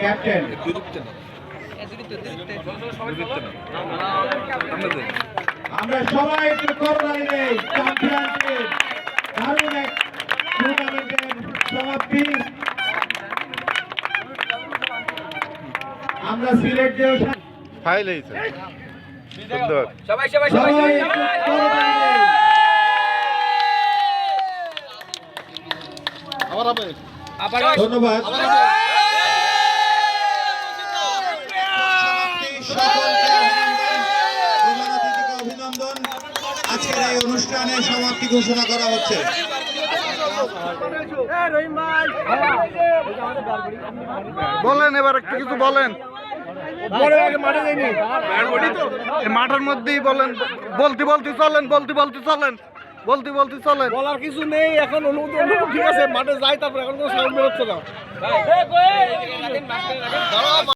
Captain. আমরা সবাই একটু করোনাই নেই চ্যাম্পিয়নশিপ দারুণ এক টুর্নামেন্টের সমাপ্তি। আমরা সিলেট যে ফাইল হয়েছে সুন্দর সবাই সবাই সবাই সবাই একটু করোনাই নেই আবার হবে। ধন্যবাদ। সকলকে অভিনন্দন আজকের এই অনুষ্ঠানের সমাপ্তি ঘোষণা করা হচ্ছে বলেন এবার একটু কিছু বলেন মাঠের মধ্যেই বলেন। বলতে বলতে চলেন বলতে বলতে চলেন। বলতে বলতে চলেন। বলার কিছু নেই এখন অনুমতি অনুমতি ঠিক আছে মাঠে যাই তারপর এখন কোনো সাউন্ড বেরোচ্ছে না।